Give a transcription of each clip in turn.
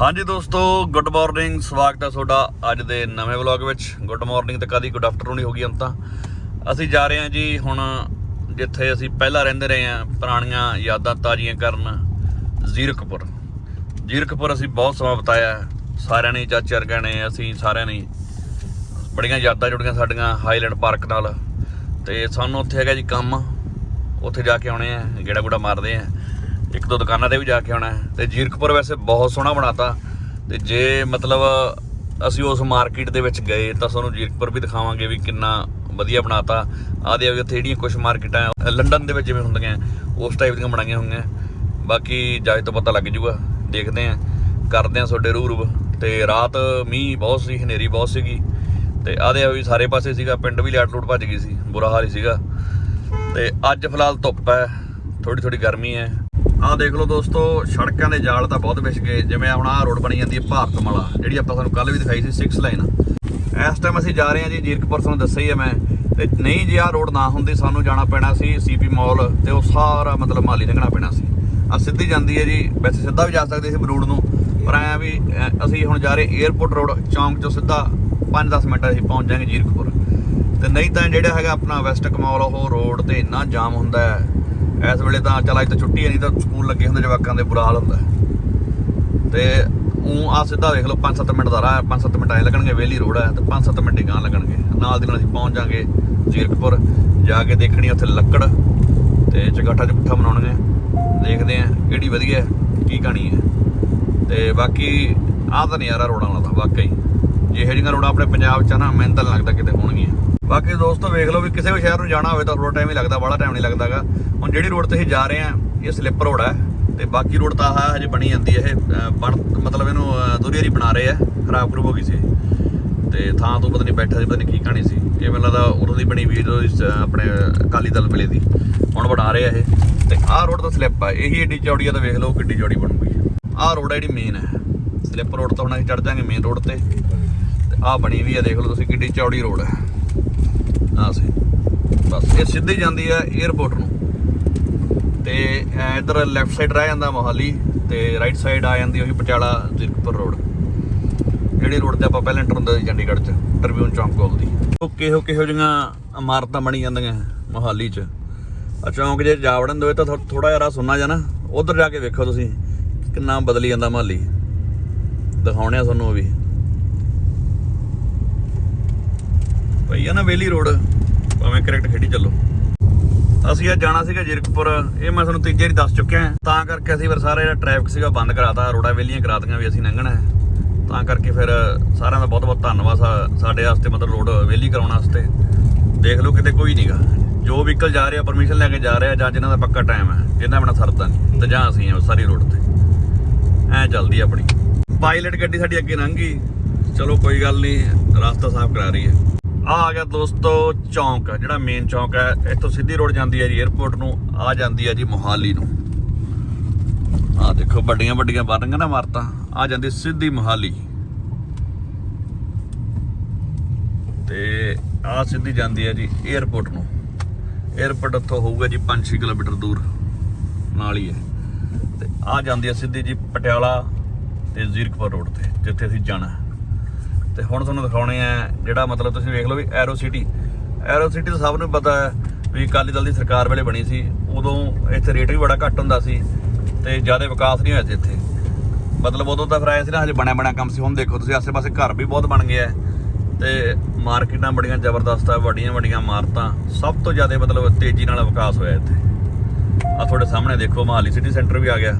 ਹਾਂਜੀ ਦੋਸਤੋ good morning ਸਵਾਗਤ ਹੈ ਤੁਹਾਡਾ ਅੱਜ ਦੇ ਨਵੇਂ ਵਲੌਗ ਵਿੱਚ। ਗੁੱਡ ਮਾਰਨਿੰਗ ਤੇ ਕਦੀ ਗੁੱਡ ਆਫਟਰਨੂਨ ਹੀ ਹੋ ਗਈ ਹੁਣ ਤਾਂ। ਅਸੀਂ ਜਾ ਰਹੇ ਹਾਂ ਜੀ ਹੁਣ ਜਿੱਥੇ ਅਸੀਂ ਪਹਿਲਾਂ ਰਹਿੰਦੇ ਰਹੇ ਹਾਂ, ਪੁਰਾਣੀਆਂ ਯਾਦਾਂ ਤਾਜ਼ੀਆਂ ਕਰਨ ਜ਼ੀਰਕਪੁਰ। ਜ਼ੀਰਕਪੁਰ ਅਸੀਂ ਬਹੁਤ ਸਮਾਂ ਬਿਤਾਇਆ ਸਾਰਿਆਂ ਨੇ, ਚਾਚੇ ਵਰਗਿਆਂ ਨੇ, ਅਸੀਂ ਸਾਰਿਆਂ ਨੇ ਬੜੀਆਂ ਯਾਦਾਂ ਜੁੜੀਆਂ ਸਾਡੀਆਂ ਹਾਈਲੈਂਡ ਪਾਰਕ ਨਾਲ। ਤੇ ਸਾਨੂੰ ਉੱਥੇ ਹੈਗਾ ਜੀ ਕੰਮ। ਉੱਥੇ ਜਾ ਕੇ ਆਉਣੇ ਆ, ਗੇੜਾ ਗੂੜਾ ਮਾਰਦੇ ਆ। ਇੱਕ ਦੋ ਦੁਕਾਨਾਂ ਤੇ ਵੀ ਜਾ ਕੇ ਆਉਣਾ ਹੈ। ਤੇ ਜੀਰਕਪੁਰ ਵੈਸੇ ਬਹੁਤ ਸੋਹਣਾ ਬਣਾਤਾ। ਤੇ ਜੇ ਮਤਲਬ ਅਸੀਂ ਉਸ ਮਾਰਕੀਟ ਦੇ ਵਿੱਚ ਗਏ ਤਾਂ ਸਾਨੂੰ ਜੀਰਕਪੁਰ ਵੀ ਦਿਖਾਵਾਂਗੇ ਵੀ ਕਿੰਨਾ ਵਧੀਆ ਬਣਾਤਾ। ਆਦੇ ਆ ਵੀ ਉੱਥੇ ਜਿਹੜੀਆਂ ਕੁਝ ਮਾਰਕੀਟਾਂ ਲੰਡਨ ਦੇ ਵਿੱਚ ਜਿਵੇਂ ਹੁੰਦੀਆਂ, ਉਸ ਟਾਈਪ ਦੀਆਂ ਬਣਾਈਆਂ ਹੋਈਆਂ। ਬਾਕੀ ਜਾਇ ਤੋਂ ਪਤਾ ਲੱਗ ਜੂਗਾ। ਦੇਖਦੇ ਆ ਕਰਦੇ ਆ ਤੁਹਾਡੇ ਰੂਰੂ ਤੇ ਰਾਤ ਮੀਂਹ ਬਹੁਤ ਸੀ, ਹਨੇਰੀ ਬਹੁਤ ਸੀਗੀ। ਤੇ ਆਦੇ ਆ ਵੀ ਸਾਰੇ ਪਾਸੇ ਸੀਗਾ, ਪਿੰਡ ਵੀ ਲਾਟ ਲੂਟ ਭੱਜ ਗਈ ਸੀ, ਬੁਰਾ ਹਾਲ ਹੀ ਸੀਗਾ। ਤੇ ਅੱਜ ਫਿਲਹਾਲ ਧੁੱਪ ਹੈ ਥੋੜੀ ਥੋੜੀ ਗਰਮੀ ਹੈ। ਆਹ ਦੇਖ ਲਓ ਦੋਸਤੋ, ਸੜਕਾਂ ਦੇ ਜਾਲ ਤਾਂ ਬਹੁਤ ਵਿਛ ਗਏ। ਜਿਵੇਂ ਹੁਣ ਆਹ ਰੋਡ ਬਣੀ ਜਾਂਦੀ ਹੈ ਭਾਰਤਮਾਲਾ ਜਿਹੜੀ ਆਪਾਂ ਤੁਹਾਨੂੰ ਕੱਲ ਵੀ ਦਿਖਾਈ ਸੀ 6 ਲਾਈਨ ਇਸ ਟਾਈਮ ਅਸੀਂ ਜਾ ਰਹੇ ਹਾਂ ਜੀ, ਜੀਰਕਪੁਰ ਤੁਹਾਨੂੰ ਦੱਸਿਆ ਹੀ ਹੈ ਮੈਂ। ਤੇ ਨਹੀਂ ਜੇ, ਆਹ ਰੋਡ ਨਾ ਹੁੰਦੀ, ਸਾਨੂੰ ਜਾਣਾ ਪੈਣਾ ਸੀ ਸੀਪੀ ਮਾਲ ਤੇ ਉਹ ਸਾਰਾ ਮਤਲਬ ਮਾਲੀ ਲੰਘਣਾ ਪੈਣਾ ਸੀ। ਆ ਸਿੱਧੀ ਜਾਂਦੀ ਹੈ ਜੀ, ਵੈਸੇ ਸਿੱਧਾ ਵੀ ਜਾ ਸਕਦੇ ਸੀ ਬਰੂਡ ਨੂੰ, ਪਰ ਐਂ ਵੀ ਅਸੀਂ ਹੁਣ ਜਾ ਰਹੇ 에어ਪੋਰਟ ਰੋਡ ਚੌਂਕ ਚੋਂ ਸਿੱਧਾ 5-10 ਮਿੰਟਾਂ ਅਸੀਂ ਪਹੁੰਚ ਜਾਾਂਗੇ ਜੀਰਕਪੁਰ। ਤੇ ਨਹੀਂ ਤਾਂ ਜਿਹੜਾ ਹੈਗਾ ਆਪਣਾ ਵੈਸਟ ਕਮਾਲ ਉਹ ਰੋਡ ਤੇ ਇੰਨਾ ਜਾਮ ਹੁੰਦਾ ਹੈ। ਇਸ ਵੇਲੇ ਤਾਂ ਚੱਲ ਅੱਜ ਤਾਂ ਛੁੱਟੀ ਹੈ ਨਹੀਂ ਤਾਂ ਸਕੂਲ ਲੱਗੇ ਹੁੰਦੇ ਜਵਾਕਾਂ ਦੇ, ਬੁਰਾ ਹਾਲ ਹੁੰਦਾ। ਹੈ। ਤੇ ਉਹ ਆ ਸਿੱਧਾ ਵੇਖ ਲਓ 5-7 ਮਿੰਟ ਦਾ ਰਾਹ ਹੈ 5-7 ਮਿੰਟ ਐ ਲੱਗਣਗੇ ਵੇਲੀ ਰੋਡ ਹੈ, ਤੇ 5-7 ਮਿੰਟ ਹੀ ਗਾਂ ਲੱਗਣਗੇ। ਨਾਲ ਦੀ ਨਾਲ ਅਸੀਂ ਪਹੁੰਚ ਜਾਾਂਗੇ ਜੀਰਕਪੁਰ, ਜਾ ਕੇ ਦੇਖਣੀ ਉੱਥੇ ਲੱਕੜ, ਤੇ ਚਗਾਠਾ ਚ ਪੁੱਠਾ ਬਣਾਉਣਗੇ ਦੇਖਦੇ ਆਂ ਕਿਹੜੀ ਵਧੀਆ ਕੀ ਕਹਾਣੀ ਹੈ। ਤੇ ਬਾਕੀ ਆਹ ਤਾਂ ਨਜ਼ਾਰਾ ਰੋਡਾਂ ਵਾਲਾ ਤਾਂ, ਵਾਕਈ। ਜਿਹੇ ਜਿਹੀਆਂ ਰੋਡਾਂ ਆਪਣੇ ਪੰਜਾਬ 'ਚ ਆ ਨਾ, ਮੈਨੂੰ ਤਾਂ ਲੱਗਦਾ ਕਿਤੇ ਹੋਣਗੀਆਂ। ਬਾਕੀ ਦੋਸਤੋ ਵੇਖ ਲਓ ਵੀ ਕਿਸੇ ਵੀ ਸ਼ਹਿਰ ਨੂੰ ਜਾਣਾ ਹੋਵੇ ਤਾਂ ਥੋੜਾ ਟਾਈਮ ਹੀ ਲੱਗਦਾ ਬੜਾ ਟਾਈਮ ਨਹੀਂ ਲੱਗਦਾਗਾ। ਹੁਣ ਜਿਹੜੀ ਰੋਡ ਤੇ ਅਸੀਂ ਜਾ ਰਹੇ ਆ ਇਹ ਸਲਿੱਪ ਰੋਡ ਹੈ ਤੇ ਬਾਕੀ ਰੋਡ ਤਾਂ ਆਹ ਹਜੇ ਬਣੀ ਜਾਂਦੀ ਹੈ ਇਹ ਬਣ ਮਤਲਬ ਇਹਨੂੰ ਅਹ, ਦੂਰੀ ਵਾਰੀ ਬਣਾ ਰਹੇ ਆ ਖਰਾਬ ਖਰੂਬ ਹੋ ਗਈ ਸੀ। ਤੇ ਥਾਂ ਤੋਂ ਪਤਾ ਨਹੀਂ ਬੈਠਾ ਸੀ ਪਤਾ ਨਹੀਂ ਕੀ ਕਹਾਣੀ ਸੀ। ਇਹ ਮੈਨੂੰ ਲੱਗਦਾ ਉਦੋਂ ਦੀ ਬਣੀ ਵੀ ਜਦੋਂ ਆਪਣੇ ਅਕਾਲੀ ਦਲ ਵੇਲੇ ਦੀ। ਹੁਣ ਬਣਾ ਰਹੇ ਆ ਇਹ। ਤੇ ਆਹ ਰੋਡ ਤਾਂ ਸਲਿੱਪ ਆ ਇਹੀ ਏਡੀ ਚੌੜੀ ਆ ਤਾਂ ਵੇਖ ਲਓ ਕਿੱਡੀ ਚੌੜੀ ਬਣੂਗੀ। ਆਹ ਰੋਡ ਆ ਜਿਹੜੀ ਮੇਨ ਹੈ ਸਲਿੱਪ ਰੋਡ ਤੋਂ ਹੁਣ ਅਸੀਂ ਚੜ ਜਾਾਂਗੇ ਮੇਨ ਰੋਡ ਤੇ। ਤੇ ਆਹ ਬਣੀ ਵੀ ਆ ਦੇਖ ਲਓ ਤੁਸੀਂ ਕਿੱਡੀ ਚੌੜੀ ਰੋਡ ਹੈ ਆਹ ਸੀ ਬਸ, ਇਹ ਸਿੱਧੀ ਜਾਂਦੀ ਹੈ 에어ਪੋਰਟ ਨੂੰ। ਤੇ ਐ ਇਧਰ ਲੈਫਟ ਸਾਈਡ ਰਹਿ ਜਾਂਦਾ ਮੋਹਾਲੀ, ਤੇ ਰਾਈਟ ਸਾਈਡ ਆ ਜਾਂਦੀ ਉਹੀ ਪਟਿਆਲਾ, ਜ਼ੀਰਕਪੁਰ ਰੋਡ ਜਿਹੜੀ ਰੋਡ ਤੇ ਆਪਾਂ ਪਹਿਲਾਂ ਐਂਟਰ ਹੁੰਦੇ ਸੀ ਚੰਡੀਗੜ੍ਹ ਚ ਟ੍ਰਿਬਿਊਨ ਚੌਂਕ ਕੋਲ ਦੀ। ਉਹ ਕਿਹੋ ਕਿਹੋ ਜਿਹੀਆਂ ਇਮਾਰਤਾਂ ਬਣੀ ਜਾਂਦੀਆਂ ਮੋਹਾਲੀ ਚ? ਆ ਚੌਂਕ ਜੇ ਜਾ ਵੜਨ ਦੋਏ ਤਾਂ ਥੋੜਾ ਜਿਹਾ ਸੁਣਨਾ ਜਾਣਾ ਨਾ। ਉਧਰ ਜਾ ਕੇ ਵੇਖੋ ਤੁਸੀਂ, ਕਿੰਨਾ ਬਦਲੀ ਜਾਂਦਾ ਮੋਹਾਲੀ। ਦਿਖਾਉਣੇ ਆ ਤੁਹਾਨੂੰ ਉਹ ਵੀ। ਪਈ ਆ ਨਾ ਵੇਲੀ ਰੋਡ। ਭਾਵੇਂ ਕਰੈਕਟ ਖੇਡੀ ਚੱਲੋ। ਅਸੀਂ ਅੱਜ ਜਾਣਾ ਸੀਗਾ ਜਿਰਕਪੁਰ। ਇਹ ਮੈਂ ਤੁਹਾਨੂੰ ਤੀਜੇ ਵਾਰੀ ਦੱਸ ਚੁੱਕਿਆ ਤਾਂ ਕਰਕੇ ਅਸੀਂ ਫਿਰ ਸਾਰਾ ਜਿਹੜਾ ਟ੍ਰੈਫਿਕ ਸੀਗਾ ਬੰਦ ਕਰਾਤਾ। ਰੋਡਾਂ ਵੇਲੀਆਂ ਕਰਾਤੀਆਂ ਵੀ ਅਸੀਂ ਲੰਘਣਾ ਹੈ। ਤਾਂ ਕਰਕੇ ਫਿਰ ਸਾਰਿਆਂ ਦਾ ਬਹੁਤ ਬਹੁਤ ਧੰਨਵਾਦ ਸਾਡੇ ਵਾਸਤੇ, ਮਤਲਬ ਰੋਡ ਵੇਲੀ ਕਰਾਉਣ ਵਾਸਤੇ। ਦੇਖ ਲਓ, ਕਿਤੇ ਕੋਈ ਨਹੀਂਗਾ ਜੋ ਵਹੀਕਲ ਜਾ ਰਿਹਾ ਪਰਮਿਸ਼ਨ ਲੈ ਕੇ ਜਾ ਰਿਹਾ, ਜਾਂ ਜਿਨ੍ਹਾਂ ਦਾ ਪੱਕਾ ਟਾਈਮ ਹੈ, ਜਿਨ੍ਹਾਂ ਬਣਾ ਸਰਦਾ ਨਹੀਂ। ਤੇ ਜਾਂ ਅਸੀਂ ਹਾਂ, ਸਾਰੀ ਰੋਡ ਤੇ। ਐ ਚੱਲਦੀ ਆਪਣੀ। ਪਾਇਲਟ ਗੱਡੀ ਸਾਡੀ ਅੱਗੇ ਲੰਘ ਗਈ। ਚਲੋ, ਕੋਈ ਗੱਲ ਨਹੀਂ। ਰਸਤਾ ਸਾਫ਼ ਕਰਾ ਰਹੀ ਹੈ। ਆ ਆ ਗਿਆ ਦੋਸਤੋ ਚੌਂਕ ਹੈ ਜਿਹੜਾ ਮੇਨ ਚੌਂਕ ਹੈ, ਇੱਥੋਂ ਸਿੱਧੀ ਰੋਡ ਜਾਂਦੀ ਹੈ ਜੀ 에어ਪੋਰਟ ਨੂੰ, ਆ ਜਾਂਦੀ ਹੈ ਜੀ ਮੋਹਾਲੀ ਨੂੰ। ਆ ਦੇਖੋ, ਵੱਡੀਆਂ ਵੱਡੀਆਂ ਬਾਰੰਗਾਂ ਨਾ ਮਾਰਤਾ ਆ ਜਾਂਦੀ ਸਿੱਧੀ ਮੋਹਾਲੀ। ਤੇ ਆ ਸਿੱਧੀ ਜਾਂਦੀ ਹੈ ਜੀ 에어ਪੋਰਟ ਨੂੰ। 에어ਪੋਰਟ ਇੱਥੋਂ ਹੋਊਗਾ ਜੀ 5-6 ਕਿਲੋਮੀਟਰ ਦੂਰ, ਨਾਲ ਹੀ ਹੈ। ਤੇ ਆ ਜਾਂਦੀ ਹੈ ਸਿੱਧੀ ਜੀ ਪਟਿਆਲਾ ਤੇ ਜ਼ੀਰਕਪੁਰ ਰੋਡ ਤੇ, ਜਿੱਥੇ ਅਸੀਂ ਜਾਣਾ ਤੇ ਹੁਣ ਤੁਹਾਨੂੰ ਦਿਖਾਉਣੇ ਆ ਜਿਹੜਾ ਮਤਲਬ ਤੁਸੀਂ ਵੇਖ ਲਓ ਵੀ ਐਰੋ ਸਿਟੀ ਐਰੋ ਸਿਟੀ ਤਾਂ ਸਭ ਨੂੰ ਪਤਾ ਹੈ ਵੀ ਅਕਾਲੀ ਦਲ ਦੀ ਸਰਕਾਰ ਵੇਲੇ ਬਣੀ ਸੀ। ਉਦੋਂ ਇੱਥੇ ਰੇਟ ਵੀ ਬੜਾ ਘੱਟ ਹੁੰਦਾ ਸੀ ਤੇ ਜ਼ਿਆਦਾ ਵਿਕਾਸ ਨਹੀਂ ਹੋਇਆ ਸੀ ਇੱਥੇ। ਮਤਲਬ ਉਦੋਂ ਤਾਂ ਫਿਰ ਆਇਆ ਸੀ ਨਾ, ਹਜੇ ਬਣਿਆ ਬਣਿਆ ਕੰਮ ਸੀ। ਹੁਣ ਦੇਖੋ ਤੁਸੀਂ, ਆਸੇ-ਪਾਸੇ ਘਰ ਵੀ ਬਹੁਤ ਬਣ ਗਏ ਆ ਤੇ ਮਾਰਕੀਟਾਂ ਬੜੀਆਂ ਜ਼ਬਰਦਸਤ ਆ, ਵੱਡੀਆਂ ਵੱਡੀਆਂ ਇਮਾਰਤਾਂ। ਸਭ ਤੋਂ ਜ਼ਿਆਦਾ ਮਤਲਬ ਤੇਜ਼ੀ ਨਾਲ ਵਿਕਾਸ ਹੋਇਆ ਇੱਥੇ। ਆ ਤੁਹਾਡੇ ਸਾਹਮਣੇ ਦੇਖੋ, ਮਹਾਲੀ ਸਿਟੀ ਸੈਂਟਰ ਵੀ ਆ ਗਿਆ।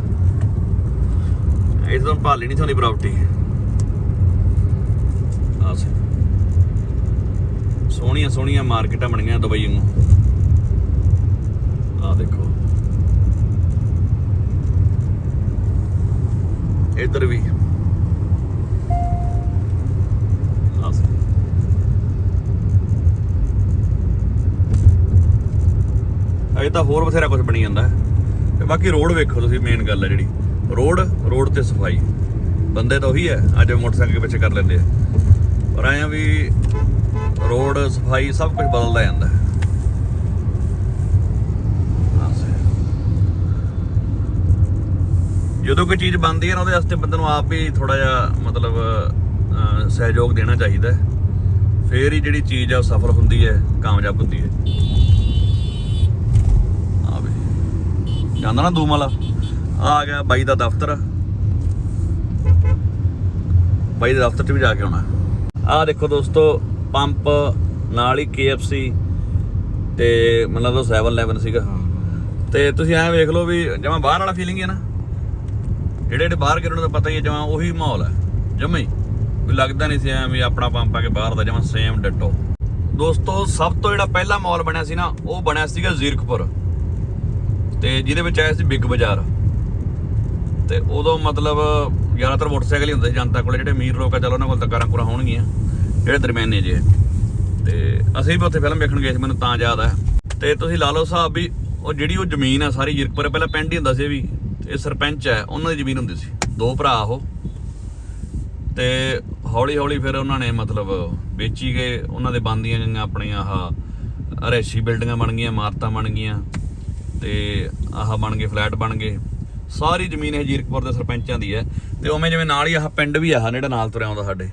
ਇਹ ਤਾਂ ਭਾਲੀ ਨਹੀਂ ਤੁਹਾਡੀ ਪ੍ਰਾਪਰਟੀ ਆ ਸੋਹਣੀਆਂ ਸੋਹਣੀਆਂ ਮਾਰਕੀਟਾਂ ਬਣੀਆਂ ਦੁਬਈ ਨੂੰ ਆ ਦੇਖੋ। ਇੱਧਰ ਵੀ। ਅਜੇ ਤਾਂ ਹੋਰ ਬਥੇਰਾ ਕੁਝ ਬਣੀ ਜਾਂਦਾ ਤੇ ਬਾਕੀ ਰੋਡ ਵੇਖੋ ਤੁਸੀਂ ਮੇਨ ਗੱਲ ਹੈ ਜਿਹੜੀ। ਰੋਡ ਰੋਡ ਤੇ ਸਫ਼ਾਈ। ਬੰਦੇ ਤਾਂ ਉਹੀ ਹੈ, ਅੱਜ ਮੋਟਰਸਾਈਕਲ ਪਿੱਛੇ ਕਰ ਲੈਂਦੇ ਆ। ਪਰ ਆਇਆ ਵੀ ਰੋਡ, ਸਫ਼ਾਈ ਸਭ ਕੁਝ ਬਦਲਦਾ ਜਾਂਦਾ ਹੈ। ਜਦੋਂ ਕੋਈ ਚੀਜ਼ ਬਣਦੀ ਹੈ ਨਾ, ਉਹਦੇ ਵਾਸਤੇ ਬੰਦੇ ਨੂੰ ਆਪ ਹੀ ਥੋੜਾ ਜਿਹਾ ਮਤਲਬ ਸਹਿਯੋਗ ਦੇਣਾ ਚਾਹੀਦਾ ਹੈ। ਫੇਰ ਹੀ ਜਿਹੜੀ ਚੀਜ਼ ਆ, ਉਹ ਸਫਲ ਹੁੰਦੀ ਹੈ, ਕਾਮਯਾਬ ਹੁੰਦੀ ਹੈ। ਆ ਵੇ। ਜਾਂਦਾ ਨਾ ਦੂਮਲ। ਆ ਗਿਆ ਬਾਈ ਦਾ ਦਫ਼ਤਰ। ਬਾਈ ਦੇ ਦਫ਼ਤਰ 'ਚ ਵੀ ਜਾ ਕੇ ਆਉਣਾ। ਆ ਦੇਖੋ ਦੋਸਤੋ ਪੰਪ ਨਾਲ ਹੀ KFC ਤੇ ਮਤਲਬ ਉਹ 7-Eleven ਸੀਗਾ। ਤੇ ਤੁਸੀਂ ਐਂ ਵੇਖ ਲਓ ਵੀ ਜਮਾ ਬਾਹਰ ਵਾਲਾ ਫੀਲਿੰਗ ਹੀ ਹੈ ਨਾ। ਜਿਹੜੇ ਜਿਹੜੇ ਬਾਹਰ ਗਏ ਉਹਨਾਂ ਦਾ ਪਤਾ ਹੀ ਹੈ ਜਮਾ ਉਹੀ ਮਾਹੌਲ ਹੈ ਜਮਾ ਹੀ। ਕੋਈ ਲੱਗਦਾ ਨਹੀਂ ਸੀ ਐ ਵੀ ਆਪਣਾ ਪੰਪ ਆ ਕੇ ਬਾਹਰ ਦਾ ਜਮਾ ਸੇਮ ਡਿਟੋ ਦੋਸਤੋ ਸਭ ਤੋਂ ਜਿਹੜਾ ਪਹਿਲਾ ਮਾਲ ਬਣਿਆ ਸੀ ਨਾ ਉਹ ਬਣਿਆ ਸੀਗਾ ਜ਼ੀਰਕਪੁਰ। ਤੇ ਜਿਹਦੇ ਵਿੱਚ ਆਇਆ ਸੀ ਬਿੱਗ ਬਾਜ਼ਾਰ। ਤੇ ਉਦੋਂ ਮਤਲਬ ਜ਼ਿਆਦਾਤਰ ਮੋਟਰਸਾਈਕਲ ਹੀ ਹੁੰਦੇ ਸੀ, ਜਨਤਾ ਕੋਲੇ ਜਿਹੜੇ ਅਮੀਰ ਲੋਕ ਆ, ਚਲੋ ਉਹਨਾਂ ਕੋਲ ਤਾਂ ਕਾਰਾਂ ਕੁਰਾਂ ਹੋਣਗੀਆਂ, ਜਿਹੜੇ ਦਰਮਿਆਨੇ ਜੇ ਤੇ ਅਸੀਂ ਵੀ ਉੱਥੇ ਫਿਲਮ ਵੇਖਣ ਗਏ ਸੀ, ਮੈਨੂੰ ਤਾਂ ਯਾਦ ਆ। ਤੇ ਤੁਸੀਂ ਲਾ ਲਓ ਹਿਸਾਬ ਵੀ, ਉਹ ਜਿਹੜੀ ਉਹ ਜ਼ਮੀਨ ਆ, ਸਾਰੀ ਜਿਰਕਪੁਰ ਪਹਿਲਾਂ ਪਿੰਡ ਹੀ ਹੁੰਦਾ ਸੀ ਇਹ ਵੀ। ਇਹ ਸਰਪੰਚ ਹੈ ਉਹਨਾਂ ਦੀ ਜ਼ਮੀਨ ਹੁੰਦੀ ਸੀ। ਦੋ ਭਰਾ ਉਹ। ਤੇ ਹੌਲੀ ਹੌਲੀ ਫਿਰ ਉਹਨਾਂ ਨੇ ਮਤਲਬ ਵੇਚੀ ਗਏ, ਉਹਨਾਂ ਦੇ ਬੰਦੀਆਂ ਗਈਆਂ ਆਪਣੀਆਂ ਆਹ ਰੈਸ਼ੀ ਬਿਲਡਿੰਗਾਂ ਬਣ ਗਈਆਂ, ਇਮਾਰਤਾਂ ਬਣ ਗਈਆਂ। ਤੇ ਆਹ ਬਣ ਗਏ, ਫਲੈਟ ਬਣ ਗਏ। ਸਾਰੀ ਜ਼ਮੀਨ ਇਹ ਜੀਰਕਪੁਰ ਦੇ ਸਰਪੰਚਾਂ ਦੀ ਹੈ ਤੇ ਉਵੇਂ ਜਿਵੇਂ ਨਾਲ ਹੀ ਆਹ ਪਿੰਡ ਵੀ ਆਹ ਜਿਹੜਾ ਨਾਲ ਤੁਰਿਆ ਆਉਂਦਾ ਸਾਡੇ।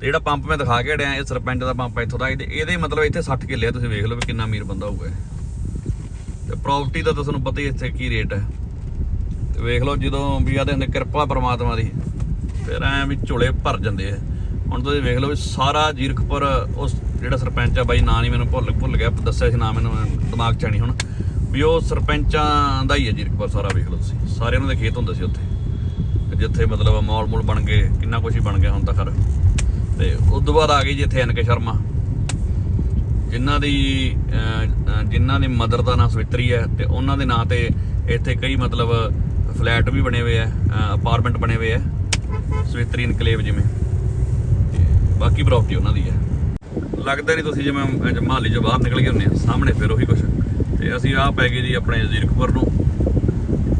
ਤੇ ਜਿਹੜਾ ਪੰਪ ਮੈਂ ਦਿਖਾ ਕੇ ਹਟਿਆ, ਇਹ ਸਰਪੰਚ ਦਾ ਪੰਪ ਇੱਥੋਂ ਦਾ ਇਹਦੇ ਇਹਦੇ ਮਤਲਬ ਇੱਥੇ 60 ਕਿੱਲੇ ਆ, ਤੁਸੀਂ ਵੇਖ ਲਓ ਵੀ ਕਿੰਨਾ ਅਮੀਰ ਬੰਦਾ ਹੋਊਗਾ ਇਹ। ਤੇ ਪ੍ਰਾਪਰਟੀ ਦਾ ਤਾਂ ਤੁਹਾਨੂੰ ਪਤਾ ਹੀ ਇੱਥੇ ਕੀ ਰੇਟ ਹੈ। ਤੇ ਵੇਖ ਲਓ ਜਦੋਂ ਵੀ ਆਦੇ ਹੁੰਦੇ ਕਿਰਪਾ ਪਰਮਾਤਮਾ ਦੀ, ਫਿਰ ਐ ਵੀ ਝੋਲੇ ਭਰ ਜਾਂਦੇ ਆ। ਹੁਣ ਤੁਸੀਂ ਵੇਖ ਲਓ ਵੀ ਸਾਰਾ ਜੀਰਕਪੁਰ ਉਸ ਜਿਹੜਾ ਸਰਪੰਚ ਆ ਬਾਈ, ਨਾਂ ਨਹੀਂ ਮੈਨੂੰ ਭੁੱਲ ਭੁੱਲ ਗਿਆ, ਦੱਸਿਆ ਸੀ ਨਾਂ ਮੈਨੂੰ, ਦਿਮਾਗ 'ਚ ਨਹੀਂ ਹੁਣ। ਵੀ ਉਹ ਸਰਪੰਚਾਂ ਦਾ ਹੀ ਹੈ ਜੀਰਕਪੁਰ ਸਾਰਾ ਵੇਖ ਲਓ ਤੁਸੀਂ। ਸਾਰੇ ਉਹਨਾਂ ਦੇ ਖੇਤ ਹੁੰਦੇ ਸੀ ਉੱਥੇ। ਜਿੱਥੇ ਮਤਲਬ ਮੌਲ ਮੂਲ ਬਣ ਗਏ ਕਿੰਨਾ ਕੁਛ ਹੀ ਬਣ ਗਿਆ ਹੁਣ ਤਾਂ ਖਰ। ਤੇ ਉਸ ਤੋਂ ਬਾਅਦ ਆ ਗਈ ਜੀ ਇੱਥੇ ਐਨਕੇ ਸ਼ਰਮਾ। ਜਿਨ੍ਹਾਂ ਦੀ ਜਿਨ੍ਹਾਂ ਦੀ ਮਦਰ ਦਾ ਨਾਮ ਸਵਿਤਰੀ ਹੈ ਤੇ ਉਹਨਾਂ ਦੇ ਨਾਂ ਤੇ ਇੱਥੇ ਕਈ ਮਤਲਬ ਫਲੈਟ ਵੀ ਬਣੇ ਹੋਏ ਆ ਅਪਾਰਟਮੈਂਟ ਬਣੇ ਹੋਏ ਆ ਸਵਿਤਰੀ ਇਨਕਲੇਵ ਜਿਵੇਂ। ਤੇ ਬਾਕੀ ਪ੍ਰਾਪਰਟੀ ਉਹਨਾਂ ਦੀ ਹੈ। ਲੱਗਦਾ ਨਹੀਂ ਤੁਸੀਂ ਜਿਵੇਂ ਅਹ, ਚੋਂ ਬਾਹਰ ਨਿਕਲ ਗਏ ਹੁੰਦੇ ਆ ਸਾਹਮਣੇ ਫਿਰ ਉਹੀ ਕੁਛ। ਤੇ ਅਸੀਂ ਆ ਪੈ ਗਏ ਜੀ ਆਪਣੇ ਜ਼ੀਰਕਪੁਰ ਨੂੰ।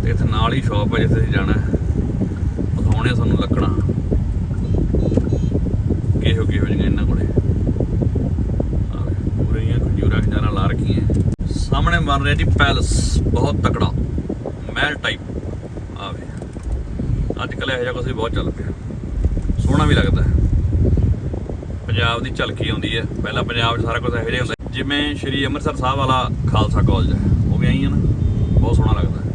ਤੇ ਇੱਥੇ ਨਾਲ ਹੀ ਸ਼ਾਪ ਹੈ ਜਿੱਥੇ ਅਸੀਂ ਜਾਣਾ। ਹੈ ਦਿਖਾਉਣੇ ਆ ਸਾਨੂੰ ਲੱਕੜਾਂ। ਕਿਹੋ ਕਿਹੋ ਜਿਹੀਆਂ ਇਹਨਾਂ ਕੋਲੇ। ਆਹ ਵੇਖ, ਪੂਰੀਆਂ ਖੰਜੂਰਾ ਖੰਜਾਰਾ ਲਾ ਰੱਖੀਆਂ। ਸਾਹਮਣੇ ਬਣ ਰਿਹਾ ਜੀ ਪੈਲਸ ਬਹੁਤ ਤਕੜਾ। ਮਹਿਲ ਟਾਈਪ ਆਵੇ ਅੱਜ ਕੱਲ੍ਹ ਇਹੋ ਜਿਹਾ ਕੁਝ ਬਹੁਤ ਚੱਲ ਪਿਆ। ਸੋਹਣਾ ਵੀ ਲੱਗਦਾ। ਪੰਜਾਬ ਦੀ ਝਲਕੀ ਆਉਂਦੀ ਹੈ। ਪਹਿਲਾਂ ਪੰਜਾਬ 'ਚ ਸਾਰਾ ਕੁਝ ਇਹੋ ਜਿਹਾ ਹੁੰਦਾ ਜਿਵੇਂ ਸ਼੍ਰੀ ਅੰਮ੍ਰਿਤਸਰ ਸਾਹਿਬ ਵਾਲਾ ਖਾਲਸਾ ਕਾਲਜ ਹੈ, ਉਹ ਵੀ ਆਈ ਹੈ ਨਾ, ਬਹੁਤ ਸੋਹਣਾ ਲੱਗਦਾ ਹੈ।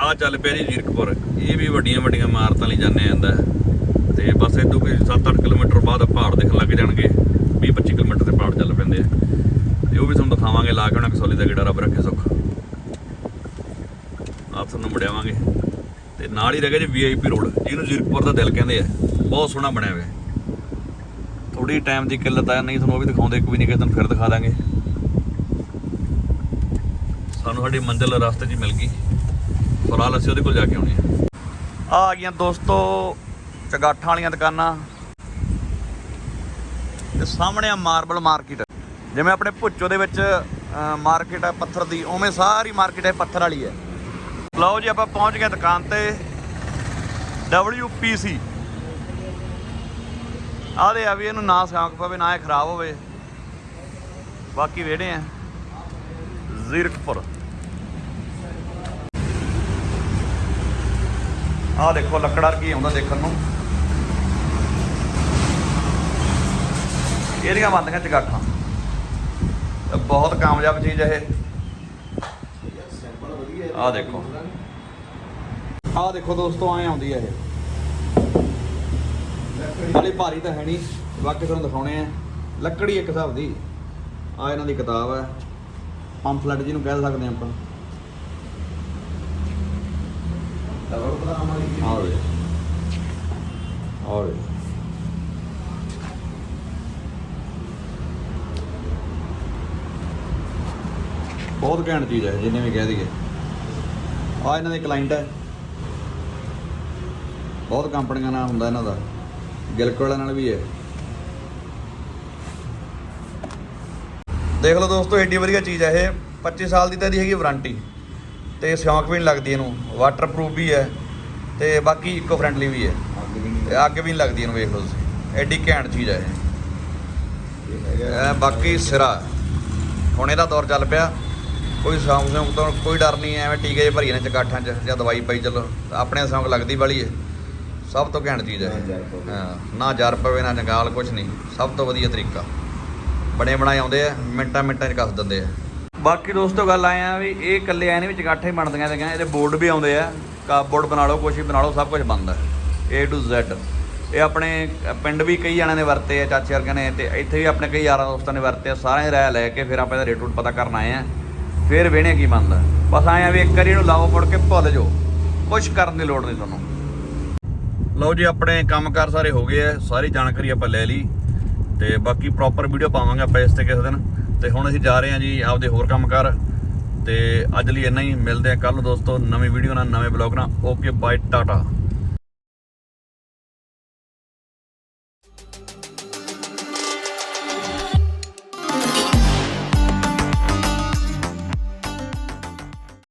ਆ ਚੱਲ ਪਿਆ ਜੀ ਜੀਰਕਪੁਰ, ਇਹ ਵੀ ਵੱਡੀਆਂ ਵੱਡੀਆਂ ਇਮਾਰਤਾਂ ਲਈ ਜਾਂਦੇ ਜਾਂਦਾ ਹੈ। ਤੇ ਬਸ ਇਦੋਂ ਕੋਈ 7-8 ਕਿਲੋਮੀਟਰ ਬਾਅਦ ਪਹਾੜ ਦੇਖਣ ਲੱਗ ਜਾਣਗੇ 20-25 ਕਿਲੋਮੀਟਰ ਤੇ ਪਹਾੜ ਚੱਲ ਪੈਂਦੇ ਆ। ਤੇ ਉਹ ਵੀ ਤੁਹਾਨੂੰ ਦਿਖਾਵਾਂਗੇ, ਲਾ ਕੇ ਉਹਨਾਂ ਕਸੋਲੀ ਦਾ ਗੇੜਾ ਰੱਬ ਰੱਖੇ ਸੁੱਖ। ਆਪ ਤੁਹਾਨੂੰ ਮੁੜਿਆਵਾਂਗੇ ਤੇ ਨਾਲ ਹੀ ਰਹਿ ਗਿਆ ਜੀ ਵੀਆਈਪੀ ਰੋਡ ਜਿਹਨੂੰ ਜੀਰਕਪੁਰ ਦਾ ਦਿਲ ਕਹਿੰਦੇ ਆ, ਬਹੁਤ ਸੋਹਣਾ ਬਣਿਆ ਹੋਇਆ ਥੋੜੀ ਟਾਈਮ ਦੀ ਕਿੱਲਤ ਆ, ਨਹੀਂ ਤੁਹਾਨੂੰ ਉਹ ਵੀ ਦਿਖਾਉਂਦੇ, ਇੱਕ ਨਹੀਂ ਕਿਸੇ ਦਿਨ ਫਿਰ ਦਿਖਾ ਦਾਂਗੇ। ਸਾਨੂੰ ਸਾਡੀ ਮੰਜ਼ਿਲ ਰਸਤੇ 'ਚ ਮਿਲ ਗਈ। ਫਿਲਹਾਲ ਅਸੀਂ ਉਹਦੇ ਕੋਲ ਜਾ ਕੇ ਆਉਣੀ ਆ। ਆ ਗਈਆਂ ਦੋਸਤੋ, ਚਗਾਠਾਂ ਵਾਲੀਆਂ ਦੁਕਾਨਾਂ। ਤੇ ਸਾਹਮਣੇ ਆ ਮਾਰਬਲ ਮਾਰਕੀਟ। ਜਿਵੇਂ ਆਪਣੇ ਭੁੱਚੋ ਦੇ ਵਿੱਚ ਮਾਰਕੀਟ ਆ ਪੱਥਰ ਦੀ, ਉਵੇਂ ਸਾਰੀ ਮਾਰਕੀਟ ਹੈ ਪੱਥਰ ਵਾਲੀ ਹੈ। ਲਓ ਜੀ, ਆਪਾਂ ਪਹੁੰਚ ਗਏ ਦੁਕਾਨ ਤੇ। WPC ਆਦੇ ਆ ਵੀ ਇਹਨੂੰ ਨਾ ਸਿਆਂਕ ਪਵੇ, ਨਾ ਇਹ ਖਰਾਬ ਹੋਵੇ। ਬਾਕੀ ਵੇੜੇ ਆ। ਜ਼ੀਰਕਪੁਰ। ਆਹ ਦੇਖੋ ਲੱਕੜਾ ਕੀ ਆਉਂਦਾ ਦੇਖਣ ਨੂੰ। ਇਹਦੀਆਂ ਬੰਦੀਆਂ ਚਗਾਠਾਂ ਬਹੁਤ ਕਾਮਯਾਬ ਚੀਜ਼ ਹੈ ਇਹ। ਆਹ ਦੇਖੋ। ਆਹ ਦੇਖੋ ਦੋਸਤੋ, ਐ ਆਉਂਦੀ ਹੈ ਇਹ। ਹਾਲੇ ਭਾਰੀ ਤਾਂ ਹੈ ਨਹੀਂ, ਬਾਕੀ ਤੁਹਾਨੂੰ ਦਿਖਾਉਣੇ ਆ। ਲੱਕੜੀ ਇੱਕ ਹਿਸਾਬ ਦੀ। ਆ ਇਹਨਾਂ ਦੀ ਕਿਤਾਬ ਹੈ। ਪੰਫਲੇਟ ਜਿਹਨੂੰ ਕਹਿ ਸਕਦੇ ਆਪਾਂ। ਆਹ ਵੇ ਬਹੁਤ ਘੈਂਟ ਚੀਜ਼ ਹੈ, ਜਿੰਨੇ ਵੀ ਕਹਿ ਦਈਏ। ਆ ਇਹਨਾਂ ਦੇ ਕਲਾਇੰਟ ਹੈ। ਬਹੁਤ ਕੰਪਨੀਆਂ ਨਾਲ ਹੁੰਦਾ ਇਹਨਾਂ ਦਾ। ਗਿਲਕ ਨਾਲ ਵੀ ਹੈ। ਦੇਖ ਲਓ ਦੋਸਤੋ ਏਡੀ ਵਧੀਆ ਚੀਜ਼ ਹੈ ਇਹ। 25 ਸਾਲ ਦੀ ਤਾਂ ਇਹਦੀ ਹੈਗੀ ਵਾਰੰਟੀ। ਤੇ ਸਿਉਂਕ ਵੀ ਨਹੀਂ ਲੱਗਦੀ ਇਹਨੂੰ। ਵਾਟਰਪ੍ਰੂਫ ਵੀ ਹੈ ਤੇ ਬਾਕੀ ਇਕੋ ਫ੍ਰੈਂਡਲੀ ਵੀ ਹੈ। ਤੇ ਅੱਗ ਵੀ ਨਹੀਂ ਲੱਗਦੀ ਇਹਨੂੰ ਵੇਖ ਲਓ ਤੁਸੀਂ। ਐਡੀ ਘੈਂਟ ਚੀਜ਼ ਹੈ ਇਹ। ਬਾਕੀ ਸਿਰਾ। ਹੁਣ ਇਹਦਾ ਦੌਰ ਚੱਲ ਪਿਆ। ਕੋਈ ਸੌਂਗ ਸੌਂਗ ਤੋਂ ਕੋਈ ਡਰ ਨਹੀਂ ਐਵੇਂ ਟੀਕੇ ਜਿਹੇ ਭਰੀ ਨੇ ਚਕਾਠਾਂ 'ਚ ਜਾਂ ਦਵਾਈ ਪਾਈ ਚੱਲੋ। ਆਪਣੇ ਸੌਂਗ ਲੱਗਦੀ ਵਾਲੀ ਹੈ। ਸਭ ਤੋਂ ਘੈਂਟ ਚੀਜ਼ ਹੈ ਨਾ ਜ਼ਰ ਪਵੇ। ਹਾਂ ਨਾ ਜਰ ਪਵੇ ਨਾ ਜੰਗਾਲ ਕੁਝ ਨਹੀਂ। ਸਭ ਤੋਂ ਵਧੀਆ ਤਰੀਕਾ। ਬਣੇ ਬਣਾਏ ਆਉਂਦੇ ਆ ਮਿੰਟਾਂ ਮਿੰਟਾਂ 'ਚ ਕੱਸ ਦਿੰਦੇ ਆ। ਬਾਕੀ ਦੋਸਤੋ ਗੱਲ ਆਏ ਆ ਵੀ ਇਹ ਇਕੱਲੇ ਐ ਨਹੀਂ ਵਿੱਚ ਹੀ ਬਣਦੀਆਂ ਤੇ ਇਹਦੇ ਬੋਰਡ ਵੀ ਆਉਂਦੇ ਆ। ਕਾਪਬੋਰਡ ਬਣਾ ਲਓ ਕੁਛ ਵੀ ਬਣਾ ਲਓ ਸਭ ਕੁਝ ਬਣਦਾ A to Z ਇਹ ਆਪਣੇ ਪਿੰਡ ਵੀ ਕਈ ਜਣਿਆਂ ਨੇ ਵਰਤੇ ਆ ਚਾਚੇ ਵਰਗੇ ਨੇ। ਤੇ ਇੱਥੇ ਵੀ ਆਪਣੇ ਕਈ ਯਾਰਾਂ ਦੋਸਤਾਂ ਨੇ ਵਰਤੇ ਆ। ਸਾਰਿਆਂ ਦੀ ਰਾਏ ਲੈ ਕੇ ਫਿਰ ਆਪਾਂ ਇਹਦਾ ਰੇਟ ਰੂਟ ਪਤਾ ਕਰਨ ਆਏ ਆ। ਫਿਰ ਵੇਣੇ ਕੀ ਬਣਦਾ। ਬਸ ਆਏ ਆ ਵੀ ਇੱਕ ਵਾਰੀ ਇਹਨੂੰ ਲਾਓ ਮੁੜ ਕੇ ਭੁੱਲ ਜਾਓ। ਕੁਛ ਕਰਨ ਦੀ ਲੋੜ ਨਹੀਂ ਤੁਹਾਨੂੰ। ਲਓ ਜੀ, ਆਪਣੇ ਕੰਮਕਾਰ ਸਾਰੇ ਹੋ ਗਏ ਆ, ਸਾਰੀ ਜਾਣਕਾਰੀ ਆਪਾਂ ਲੈ ਲਈ ਤੇ ਬਾਕੀ ਪ੍ਰੋਪਰ ਵੀਡੀਓ ਪਾਵਾਂਗੇ ਆਪਾਂ ਇਸ ਤੇ ਕਿਸੇ ਦਿਨ। ਤੇ ਹੁਣ ਅਸੀਂ ਜਾ ਰਹੇ ਹਾਂ ਜੀ ਆਪਦੇ ਹੋਰ ਕੰਮਕਾਰ ਤੇ ਅੱਜ ਲਈ ਇੰਨਾ ਹੀ, ਮਿਲਦੇ ਆ ਕੱਲ ਦੋਸਤੋ, ਨਵੀਂ ਵੀਡੀਓ ਨਾਲ, ਨਵੇਂ ਬਲੌਗ ਨਾਲ। Okay bye Tata